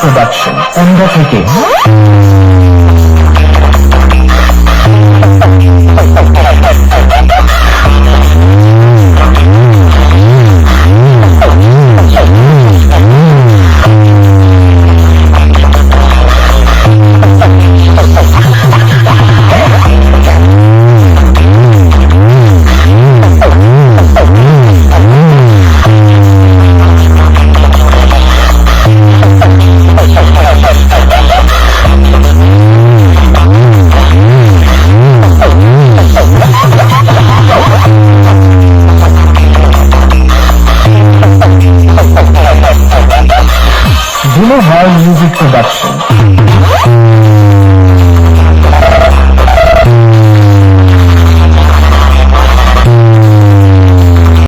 Production অন্ধ থেকে। High Music Production.